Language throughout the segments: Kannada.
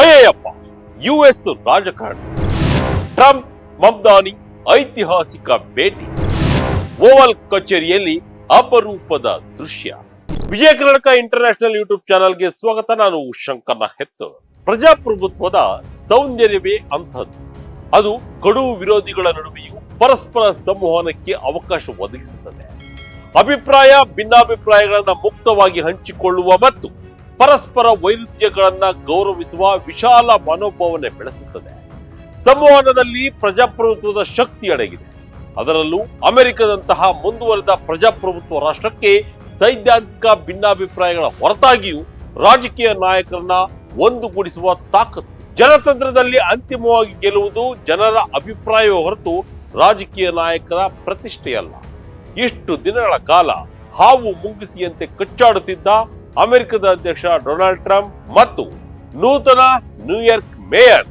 ಅಯ್ಯಪ್ಪ ಯುಎಸ್ ರಾಜಕಾರಣ. ಟ್ರಂಪ್, ಮಮ್ದಾನಿ, ಐತಿಹಾಸಿಕ ಭೇಟಿ. ಓವಲ್ ಕಚೇರಿಯಲ್ಲಿ ಅಪರೂಪದ ದೃಶ್ಯ. ವಿಜಯ ಕರ್ನಾಟಕ ಇಂಟರ್ನ್ಯಾಷನಲ್ ಯೂಟ್ಯೂಬ್ ಚಾನಲ್ಗೆ ಸ್ವಾಗತ. ನಾನು ಶಂಕರ್ನ ಹೆತ್ತು ಪ್ರಜಾಪ್ರಭುತ್ವದ ಸೌಂದರ್ಯವೇ ಅಂಥದ್ದು. ಅದು ಕಡು ವಿರೋಧಿಗಳ ನಡುವೆಯೂ ಪರಸ್ಪರ ಸಂವಹನಕ್ಕೆ ಅವಕಾಶ ಒದಗಿಸುತ್ತದೆ. ಅಭಿಪ್ರಾಯ, ಭಿನ್ನಾಭಿಪ್ರಾಯಗಳನ್ನು ಮುಕ್ತವಾಗಿ ಹಂಚಿಕೊಳ್ಳುವ ಮತ್ತು ಪರಸ್ಪರ ವೈರುಧ್ಯಗಳನ್ನ ಗೌರವಿಸುವ ವಿಶಾಲ ಮನೋಭಾವನೆ ಬೆಳೆಸುತ್ತದೆ. ಸಂವಹನದಲ್ಲಿ ಪ್ರಜಾಪ್ರಭುತ್ವದ ಶಕ್ತಿ ಅಡಗಿದೆ. ಅದರಲ್ಲೂ ಅಮೆರಿಕದಂತಹ ಮುಂದುವರೆದ ಪ್ರಜಾಪ್ರಭುತ್ವ ರಾಷ್ಟ್ರಕ್ಕೆ ಸೈದ್ಧಾಂತಿಕ ಭಿನ್ನಾಭಿಪ್ರಾಯಗಳ ಹೊರತಾಗಿಯೂ ರಾಜಕೀಯ ನಾಯಕರನ್ನ ಒಂದುಗೂಡಿಸುವ ತಾಕತ್ತು ಜನತಂತ್ರದಲ್ಲಿ ಅಂತಿಮವಾಗಿ ಗೆಲ್ಲುವುದು ಜನರ ಅಭಿಪ್ರಾಯವೇ ಹೊರತು ರಾಜಕೀಯ ನಾಯಕರ ಪ್ರತಿಷ್ಠೆಯಲ್ಲ. ಇಷ್ಟು ದಿನಗಳ ಕಾಲ ಹಾವು ಮುಂಗಿಸಿಯಂತೆ ಕಚ್ಚಾಡುತ್ತಿದ್ದ ಅಮೆರಿಕದ ಅಧ್ಯಕ್ಷ ಡೊನಾಲ್ಡ್ ಟ್ರಂಪ್ ಮತ್ತು ನೂತನ ನ್ಯೂಯಾರ್ಕ್ ಮೇಯರ್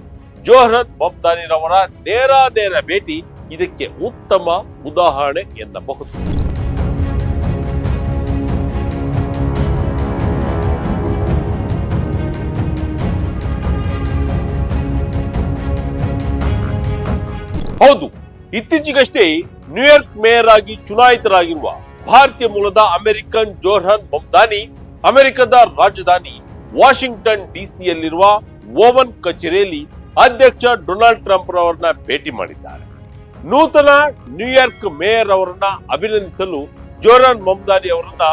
ಜೋಹರನ್ ಮಮ್ದಾನಿರವರ ನೇರ ನೇರ ಭೇಟಿ ಇದಕ್ಕೆ ಉತ್ತಮ ಉದಾಹರಣೆ ಎನ್ನಬಹುದು. ಹೌದು, ಇತ್ತೀಚೆಗಷ್ಟೇ ನ್ಯೂಯಾರ್ಕ್ ಮೇಯರ್ ಆಗಿ ಚುನಾಯಿತರಾಗಿರುವ ಭಾರತೀಯ ಮೂಲದ ಅಮೆರಿಕನ್ ಜೋರ್ಹನ್ ಮಮ್ದಾನಿ ಅಮೆರಿಕದ ರಾಜಧಾನಿ ವಾಷಿಂಗ್ಟನ್ ಡಿಸಿಯಲ್ಲಿರುವ ಓವನ್ ಕಚೇರಿಯಲ್ಲಿ ಅಧ್ಯಕ್ಷ ಡೊನಾಲ್ಡ್ ಟ್ರಂಪ್ ರವರನ್ನ ಭೇಟಿ ಮಾಡಿದ್ದಾರೆ. ನೂತನ ನ್ಯೂಯಾರ್ಕ್ ಮೇಯರ್ ಅವರನ್ನ ಅಭಿನಂದಿಸಲು ಜೋರಾನ್ ಮಮ್ದಾನಿ ಅವರನ್ನ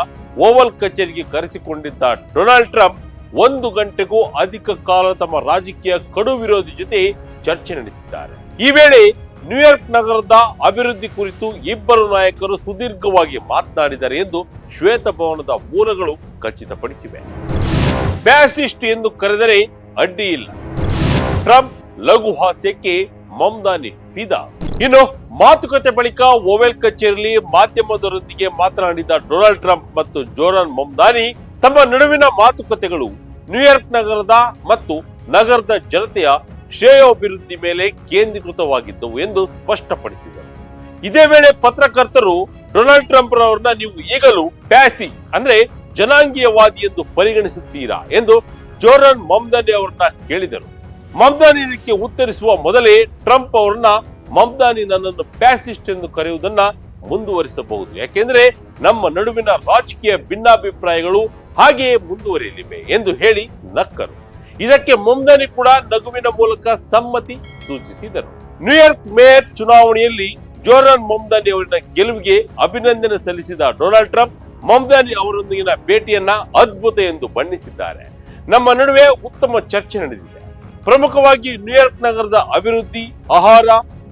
ಓವಲ್ ಕಚೇರಿಗೆ ಕರೆಸಿಕೊಂಡಿದ್ದ ಡೊನಾಲ್ಡ್ ಟ್ರಂಪ್ ಒಂದು ಗಂಟೆಗೂ ಅಧಿಕ ಕಾಲ ತಮ್ಮ ರಾಜಕೀಯ ಕಡು ವಿರೋಧಿ ಜೊತೆ ಚರ್ಚೆ ನಡೆಸಿದ್ದಾರೆ. ಈ ವೇಳೆ ನ್ಯೂಯಾರ್ಕ್ ನಗರದ ಅಭಿವೃದ್ಧಿ ಕುರಿತು ಇಬ್ಬರು ನಾಯಕರು ಸುದೀರ್ಘವಾಗಿ ಮಾತನಾಡಿದ್ದಾರೆ ಎಂದು ಶ್ವೇತಭವನದ ಮೂಲಗಳು ಖಚಿತಪಡಿಸಿವೆ. ಬ್ಯಾಸಿಸ್ಟ್ ಎಂದು ಕರೆದರೆ ಅಡ್ಡಿ ಇಲ್ಲ. ಟ್ರಂಪ್ ಲಘು ಹಾಸ್ಯಕ್ಕೆ ಮಮ್ದಾನಿ ಫಿದಾ. ಇನ್ನು ಮಾತುಕತೆ ಬಳಿಕ ಓವೆಲ್ ಕಚೇರಿಯಲ್ಲಿ ಮಾಧ್ಯಮದವರೊಂದಿಗೆ ಮಾತನಾಡಿದ ಡೊನಾಲ್ಡ್ ಟ್ರಂಪ್ ಮತ್ತು ಜೋರನ್ ಮಮ್ದಾನಿ ತಮ್ಮ ನಡುವಿನ ಮಾತುಕತೆಗಳು ನ್ಯೂಯಾರ್ಕ್ ನಗರದ ಮತ್ತು ನಗರದ ಜನತೆಯ ಶ್ರೇಯೋಭಿವೃದ್ಧಿ ಮೇಲೆ ಕೇಂದ್ರೀಕೃತವಾಗಿದ್ದವು ಎಂದು ಸ್ಪಷ್ಟಪಡಿಸಿದರು. ಇದೇ ವೇಳೆ ಪತ್ರಕರ್ತರು ಡೊನಾಲ್ಡ್ ಟ್ರಂಪ್ ರವರನ್ನ ನೀವು ಈಗಲೂ ಪ್ಯಾಸಿ, ಅಂದ್ರೆ ಜನಾಂಗೀಯವಾದಿ ಎಂದು ಪರಿಗಣಿಸುತ್ತೀರಾ ಎಂದು ಜೋರನ್ ಮಮ್ದಾನಿ ಅವರನ್ನ ಕೇಳಿದರು. ಮಮ್ದಾನಿ ಇದಕ್ಕೆ ಉತ್ತರಿಸುವ ಮೊದಲೇ ಟ್ರಂಪ್ ಅವರನ್ನ ಮಮ್ದಾನಿ ನನ್ನನ್ನು ಪ್ಯಾಸಿಸ್ಟ್ ಎಂದು ಕರೆಯುವುದನ್ನ ಮುಂದುವರಿಸಬಹುದು. ಯಾಕೆಂದ್ರೆ ನಮ್ಮ ನಡುವಿನ ರಾಜಕೀಯ ಭಿನ್ನಾಭಿಪ್ರಾಯಗಳು ಹಾಗೆಯೇ ಮುಂದುವರಿಯಲಿವೆ ಎಂದು ಹೇಳಿ ನಕ್ಕರು. ಇದಕ್ಕೆ ಮೊಮ್ದನಿ ಕೂಡ ನಗುವಿನ ಮೂಲಕ ಸಮ್ಮತಿ ಸೂಚಿಸಿದರು. ನ್ಯೂಯಾರ್ಕ್ ಮೇಯರ್ ಚುನಾವಣೆಯಲ್ಲಿ ಜೋರನ್ ಮೊಮ್ದಾನಿ ಅವರಿನ ಗೆಲುವಿಗೆ ಅಭಿನಂದನೆ ಸಲ್ಲಿಸಿದ ಡೊನಾಲ್ಡ್ ಟ್ರಂಪ್ ಮೊಮ್ದಾನಿ ಅವರೊಂದಿಗಿನ ಭೇಟಿಯನ್ನ ಅದ್ಭುತ ಎಂದು ಬಣ್ಣಿಸಿದ್ದಾರೆ. ನಮ್ಮ ನಡುವೆ ಉತ್ತಮ ಚರ್ಚೆ ನಡೆದಿದೆ. ಪ್ರಮುಖವಾಗಿ ನ್ಯೂಯಾರ್ಕ್ ನಗರದ ಅಭಿವೃದ್ಧಿ, ಆಹಾರ,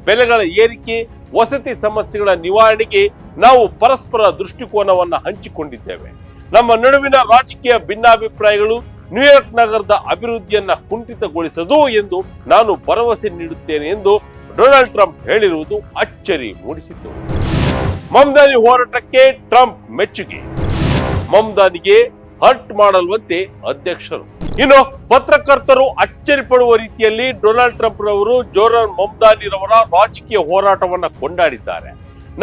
ಬೆಲೆಗಳ ಏರಿಕೆ, ವಸತಿ ಸಮಸ್ಯೆಗಳ ನಿವಾರಣೆಗೆ ನಾವು ಪರಸ್ಪರ ದೃಷ್ಟಿಕೋನವನ್ನು ಹಂಚಿಕೊಂಡಿದ್ದೇವೆ. ನಮ್ಮ ನಡುವಿನ ರಾಜಕೀಯ ಭಿನ್ನಾಭಿಪ್ರಾಯಗಳು ನ್ಯೂಯಾರ್ಕ್ ನಗರದ ಅಭಿವೃದ್ಧಿಯನ್ನ ಕುಂಠಿತಗೊಳಿಸದು ಎಂದು ನಾನು ಭರವಸೆ ನೀಡುತ್ತೇನೆ ಎಂದು ಡೊನಾಲ್ಡ್ ಟ್ರಂಪ್ ಹೇಳಿರುವುದು ಅಚ್ಚರಿ ಮೂಡಿಸಿತು ಮಮ್ದಾನಿ ಹೋರಾಟಕ್ಕೆ ಟ್ರಂಪ್ ಮೆಚ್ಚುಗೆ. ಮಮ್ದಾನಿಗೆ ಹರ್ಟ್ ಮಾಡಲ್ವಂತೆ ಅಧ್ಯಕ್ಷರು. ಇನ್ನು ಪತ್ರಕರ್ತರು ಅಚ್ಚರಿ ಪಡುವ ರೀತಿಯಲ್ಲಿ ಡೊನಾಲ್ಡ್ ಟ್ರಂಪ್ ರವರು ಜೋರನ್ ಮಮ್ದಾನಿರವರ ರಾಜಕೀಯ ಹೋರಾಟವನ್ನ ಕೊಂಡಾಡಿದ್ದಾರೆ.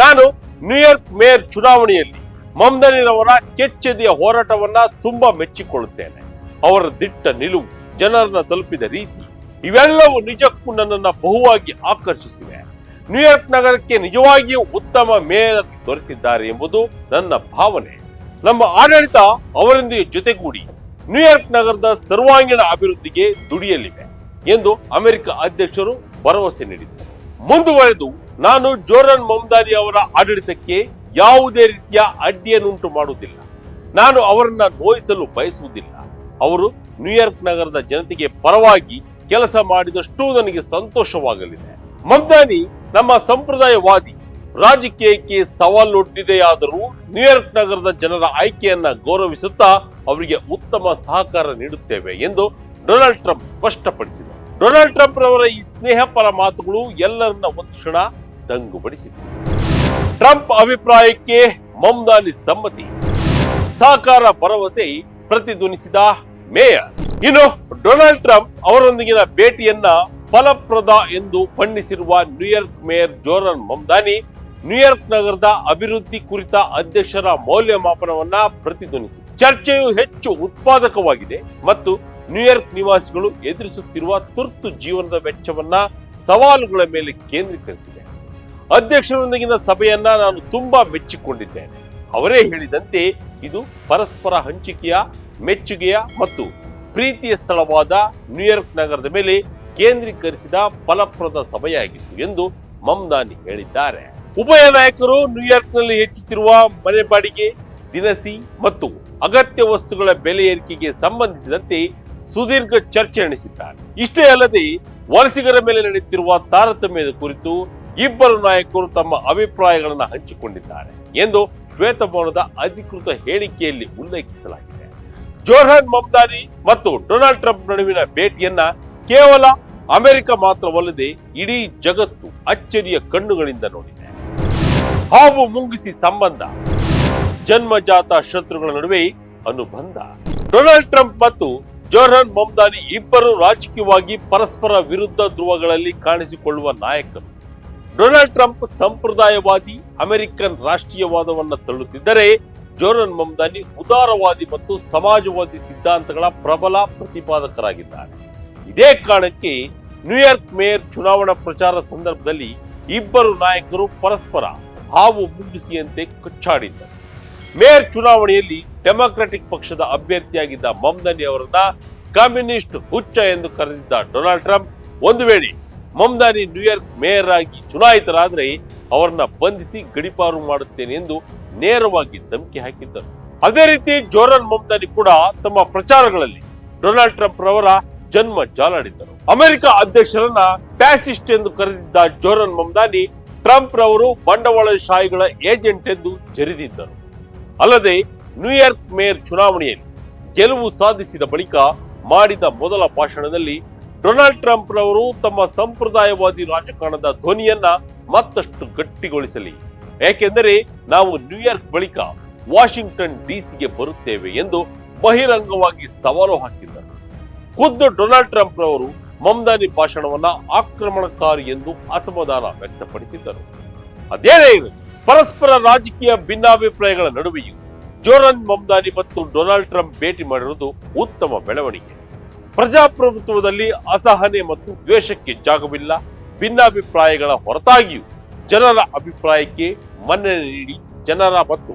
ನಾನು ನ್ಯೂಯಾರ್ಕ್ ಮೇಯರ್ ಚುನಾವಣೆಯಲ್ಲಿ ಮಮ್ದಾನಿರವರ ಕೆಚ್ಚೆದೆಯ ಹೋರಾಟವನ್ನ ತುಂಬಾ ಮೆಚ್ಚಿಕೊಳ್ಳುತ್ತೇನೆ. ಅವರ ದಿಟ್ಟ ನಿಲುವು ಜನರನ್ನ ತಲುಪಿದ ರೀತಿ ಇವೆಲ್ಲವೂ ನಿಜಕ್ಕೂ ನನ್ನನ್ನು ಬಹುವಾಗಿ ಆಕರ್ಷಿಸಿವೆ. ನ್ಯೂಯಾರ್ಕ್ ನಗರಕ್ಕೆ ನಿಜವಾಗಿಯೂ ಉತ್ತಮ ಮೇಯರ್ ದೊರೆತಿದ್ದಾರೆ ಎಂಬುದು ನನ್ನ ಭಾವನೆ. ನಮ್ಮ ಆಡಳಿತ ಅವರೊಂದಿಗೆ ಜೊತೆಗೂಡಿ ನ್ಯೂಯಾರ್ಕ್ ನಗರದ ಸರ್ವಾಂಗೀಣ ಅಭಿವೃದ್ಧಿಗೆ ದುಡಿಯಲಿವೆ ಎಂದು ಅಮೆರಿಕ ಅಧ್ಯಕ್ಷರು ಭರವಸೆ ನೀಡಿದರು ಮುಂದುವರೆದು ನಾನು ಜೋರನ್ ಮಮ್ದಾನಿ ಅವರ ಆಡಳಿತಕ್ಕೆ ಯಾವುದೇ ರೀತಿಯ ಅಡ್ಡಿಯನ್ನುಂಟು ಮಾಡುವುದಿಲ್ಲ. ನಾನು ಅವರನ್ನ ನೋಯಿಸಲು ಬಯಸುವುದಿಲ್ಲ. ಅವರು ನ್ಯೂಯಾರ್ಕ್ ನಗರದ ಜನತೆಗೆ ಪರವಾಗಿ ಕೆಲಸ ಮಾಡಿದಷ್ಟು ನನಗೆ ಸಂತೋಷವಾಗಲಿದೆ. ಮಮ್ದಾನಿ, ನಮ್ಮ ಸಂಪ್ರದಾಯವಾದಿ, ರಾಜಕೀಯಕ್ಕೆ ಸವಾಲೊಡ್ಡಿದೆಯಾದರೂ ನ್ಯೂಯಾರ್ಕ್ ನಗರದ ಜನರ ಆಯ್ಕೆಯನ್ನ ಗೌರವಿಸುತ್ತಾ ಅವರಿಗೆ ಉತ್ತಮ ಸಹಕಾರ ನೀಡುತ್ತೇವೆ ಎಂದು ಡೊನಾಲ್ಡ್ ಟ್ರಂಪ್ ಸ್ಪಷ್ಟಪಡಿಸಿದರು. ಡೊನಾಲ್ಡ್ ಟ್ರಂಪ್ ರವರ ಈ ಸ್ನೇಹಪರ ಮಾತುಗಳು ಎಲ್ಲರನ್ನ ಒಂದು ಕ್ಷಣ ದಂಗುಬಡಿಸಿತು ಟ್ರಂಪ್ ಅಭಿಪ್ರಾಯಕ್ಕೆ ಮಮ್ದಾನಿ ಸಮ್ಮತಿ. ಸಹಕಾರ ಭರವಸೆ ಪ್ರತಿಧ್ವನಿಸಿದ ಮೇಯರ್. ಇನ್ನು ಡೊನಾಲ್ಡ್ ಟ್ರಂಪ್ ಅವರೊಂದಿಗಿನ ಭೇಟಿಯನ್ನ ಫಲಪ್ರದ ಎಂದು ಬಣ್ಣಿಸಿರುವ New York mayor Zohran Mamdani New York ನಗರದ ಅಭಿವೃದ್ಧಿ ಕುರಿತ ಅಧ್ಯಕ್ಷರ ಮೌಲ್ಯಮಾಪನವನ್ನ ಪ್ರತಿಧ್ವನಿಸಿ. ಚರ್ಚೆಯು ಹೆಚ್ಚು ಉತ್ಪಾದಕವಾಗಿದೆ ಮತ್ತು ನ್ಯೂಯಾರ್ಕ್ ನಿವಾಸಿಗಳು ಎದುರಿಸುತ್ತಿರುವ ತುರ್ತು ಜೀವನದ ವೆಚ್ಚವನ್ನ ಸವಾಲುಗಳ ಮೇಲೆ ಕೇಂದ್ರೀಕರಿಸಿದೆ. ಅಧ್ಯಕ್ಷರೊಂದಿಗಿನ ಸಭೆಯನ್ನ ನಾನು ತುಂಬಾ ಮೆಚ್ಚಿಕೊಂಡಿದ್ದೇನೆ. ಅವರೇ ಹೇಳಿದಂತೆ ಇದು ಪರಸ್ಪರ ಹಂಚಿಕೆಯ ಮೆಚ್ಚುಗೆಯ ಮತ್ತು ಪ್ರೀತಿಯ ಸ್ಥಳವಾದ ನ್ಯೂಯಾರ್ಕ್ ನಗರದ ಮೇಲೆ ಕೇಂದ್ರೀಕರಿಸಿದ ಫಲಪ್ರದ ಸಭೆಯಾಗಿತ್ತು ಎಂದು ಮಮ್ದಾನಿ ಹೇಳಿದ್ದಾರೆ. ಉಭಯ ನಾಯಕರು ನ್ಯೂಯಾರ್ಕ್ನಲ್ಲಿ ಹೆಚ್ಚುತ್ತಿರುವ ಮನೆ ಬಾಡಿಗೆ ದಿನಸಿ ಮತ್ತು ಅಗತ್ಯ ವಸ್ತುಗಳ ಬೆಲೆ ಏರಿಕೆಗೆ ಸಂಬಂಧಿಸಿದಂತೆ ಸುದೀರ್ಘ ಚರ್ಚೆ ನಡೆಸಿದ್ದಾರೆ. ಇಷ್ಟೇ ಅಲ್ಲದೆ, ವಲಸಿಗರ ಮೇಲೆ ನಡೆಯುತ್ತಿರುವ ತಾರತಮ್ಯದ ಕುರಿತು ಇಬ್ಬರು ನಾಯಕರು ತಮ್ಮ ಅಭಿಪ್ರಾಯಗಳನ್ನು ಹಂಚಿಕೊಂಡಿದ್ದಾರೆ ಎಂದು ಶ್ವೇತಭವನದ ಅಧಿಕೃತ ಹೇಳಿಕೆಯಲ್ಲಿ ಉಲ್ಲೇಖಿಸಲಾಗಿದೆ. ಜೋರ್ಹನ್ ಮಮ್ದಾನಿ ಮತ್ತು ಡೊನಾಲ್ಡ್ ಟ್ರಂಪ್ ನಡುವಿನ ಭೇಟಿಯನ್ನ ಕೇವಲ ಅಮೆರಿಕ ಮಾತ್ರವಲ್ಲದೆ ಇಡೀ ಜಗತ್ತು ಅಚ್ಚರಿಯ ಕಣ್ಣುಗಳಿಂದ ನೋಡಿದೆ. ಹಾವು ಮುಂಗಿಸಿ ಸಂಬಂಧ, ಜನ್ಮಜಾತ ಶತ್ರುಗಳ ನಡುವೆ ಅನುಬಂಧ. ಡೊನಾಲ್ಡ್ ಟ್ರಂಪ್ ಮತ್ತು ಜೋರ್ಹನ್ ಮಮ್ದಾನಿ ಇಬ್ಬರು ರಾಜಕೀಯವಾಗಿ ಪರಸ್ಪರ ವಿರುದ್ಧ ಧ್ರುವಗಳಲ್ಲಿ ಕಾಣಿಸಿಕೊಳ್ಳುವ ನಾಯಕರು. ಡೊನಾಲ್ಡ್ ಟ್ರಂಪ್ ಸಂಪ್ರದಾಯವಾದಿ ಅಮೆರಿಕನ್ ರಾಷ್ಟ್ರೀಯವಾದವನ್ನ ತಳ್ಳುತ್ತಿದ್ದರೆ ಜೋರನ್ ಮಮ್ದಾನಿ ಉದಾರವಾದಿ ಮತ್ತು ಸಮಾಜವಾದಿ ಸಿದ್ಧಾಂತಗಳ ಪ್ರಬಲ ಪ್ರತಿಪಾದಕರಾಗಿದ್ದಾರೆ. ಇದೇ ಕಾರಣಕ್ಕೆ ನ್ಯೂಯಾರ್ಕ್ ಮೇಯರ್ ಚುನಾವಣಾ ಪ್ರಚಾರ ಸಂದರ್ಭದಲ್ಲಿ ಇಬ್ಬರು ನಾಯಕರು ಪರಸ್ಪರ ಹಾವು ಮುಗಿಸಿಯಂತೆ ಕಚ್ಚಾಡಿದ್ದರು. ಮೇಯರ್ ಚುನಾವಣೆಯಲ್ಲಿ ಡೆಮಾಕ್ರೆಟಿಕ್ ಪಕ್ಷದ ಅಭ್ಯರ್ಥಿಯಾಗಿದ್ದ ಮಮ್ದಾನಿ ಅವರನ್ನ ಕಮ್ಯುನಿಸ್ಟ್ ಹುಚ್ಚ ಎಂದು ಕರೆದಿದ್ದ ಡೊನಾಲ್ಡ್ ಟ್ರಂಪ್, ಒಂದು ವೇಳೆ ಮಮ್ದಾನಿ ನ್ಯೂಯಾರ್ಕ್ ಮೇಯರ್ ಆಗಿ ಚುನಾಯಿತರಾದರೆ ಅವರನ್ನ ಬಂಧಿಸಿ ಗಡಿಪಾರು ಮಾಡುತ್ತೇನೆ ಎಂದು ನೇರವಾಗಿ ಧಮಕಿ ಹಾಕಿದ್ದರು. ಅದೇ ರೀತಿ ಜೋರನ್ ಮಮ್ದಾನಿ ಕೂಡ ತಮ್ಮ ಪ್ರಚಾರಗಳಲ್ಲಿ ಡೊನಾಲ್ಡ್ ಟ್ರಂಪ್ ರವರ ಜನ್ಮ ಜಾಲಾಡಿದ್ದರು. ಅಮೆರಿಕ ಅಧ್ಯಕ್ಷರನ್ನ ಪ್ಯಾಸಿಸ್ಟ್ ಎಂದು ಕರೆದಿದ್ದ ಜೋರನ್ ಮಮ್ದಾನಿ ಟ್ರಂಪ್ ರವರು ಬಂಡವಾಳಶಾಹಿಗಳ ಏಜೆಂಟ್ ಎಂದು ಜರಿದಿದ್ದರು. ಅಲ್ಲದೆ ನ್ಯೂಯಾರ್ಕ್ ಮೇಯರ್ ಚುನಾವಣೆಯಲ್ಲಿ ಗೆಲುವು ಸಾಧಿಸಿದ ಬಳಿಕ ಮಾಡಿದ ಮೊದಲ ಭಾಷಣದಲ್ಲಿ ಡೊನಾಲ್ಡ್ ಟ್ರಂಪ್ ರವರು ತಮ್ಮ ಸಂಪ್ರದಾಯವಾದಿ ರಾಜಕಾರಣದ ಧ್ವನಿಯನ್ನ ಮತ್ತಷ್ಟು ಗಟ್ಟಿಗೊಳಿಸಲಿ. ಏಕೆಂದರೆ ನಾವು ನ್ಯೂಯಾರ್ಕ್ ಬಳಿಕ ವಾಷಿಂಗ್ಟನ್ ಡಿಸಿಗೆ ಬರುತ್ತೇವೆ ಎಂದು ಬಹಿರಂಗವಾಗಿ ಸವಾಲು ಹಾಕಿದ್ದರು. ಖುದ್ದು ಡೊನಾಲ್ಡ್ ಟ್ರಂಪ್ ರವರು ಮಮ್ದಾನಿ ಭಾಷಣವನ್ನ ಆಕ್ರಮಣಕಾರಿ ಎಂದು ಅಸಮಾಧಾನ ವ್ಯಕ್ತಪಡಿಸಿದ್ದರು. ಅದೇನೇ ಪರಸ್ಪರ ರಾಜಕೀಯ ಭಿನ್ನಾಭಿಪ್ರಾಯಗಳ ನಡುವೆಯೂ ಜೋರನ್ ಮಮ್ದಾನಿ ಮತ್ತು ಡೊನಾಲ್ಡ್ ಟ್ರಂಪ್ ಭೇಟಿ ಮಾಡಿರುವುದು ಉತ್ತಮ ಬೆಳವಣಿಗೆ. ಪ್ರಜಾಪ್ರಭುತ್ವದಲ್ಲಿ ಅಸಹನೆ ಮತ್ತು ದ್ವೇಷಕ್ಕೆ ಜಾಗವಿಲ್ಲ. ಭಿನ್ನಾಭಿಪ್ರಾಯಗಳ ಹೊರತಾಗಿಯೂ ಜನರ ಅಭಿಪ್ರಾಯಕ್ಕೆ ಮನ್ನಣೆ ನೀಡಿ ಜನರ ಮತ್ತು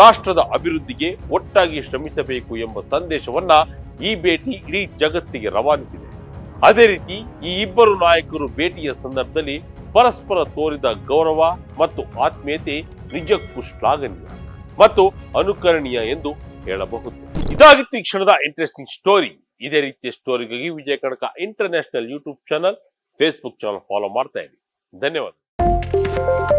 ರಾಷ್ಟ್ರದ ಅಭಿವೃದ್ಧಿಗೆ ಒಟ್ಟಾಗಿ ಶ್ರಮಿಸಬೇಕು ಎಂಬ ಸಂದೇಶವನ್ನ ಈ ಭೇಟಿ ಇಡೀ ಜಗತ್ತಿಗೆ ರವಾನಿಸಿದೆ. ಅದೇ ರೀತಿ ಈ ಇಬ್ಬರು ನಾಯಕರು ಭೇಟಿಯ ಸಂದರ್ಭದಲ್ಲಿ ಪರಸ್ಪರ ತೋರಿದ ಗೌರವ ಮತ್ತು ಆತ್ಮೀಯತೆ ನಿಜಕ್ಕೂ ಶ್ಲಾಘನೀಯ ಮತ್ತು ಅನುಕರಣೀಯ ಎಂದು ಹೇಳಬಹುದು. ಇದಾಗಿತ್ತು ಈ ಕ್ಷಣದ ಇಂಟ್ರೆಸ್ಟಿಂಗ್ ಸ್ಟೋರಿ ಇದೇ ರೀತಿಯ ಸ್ಟೋರಿಗಾಗಿ Vijaya Kanaka international YouTube channel Facebook channel follow ಮಾಡ್ತಾ ಇರಿ ಧನ್ಯವಾದ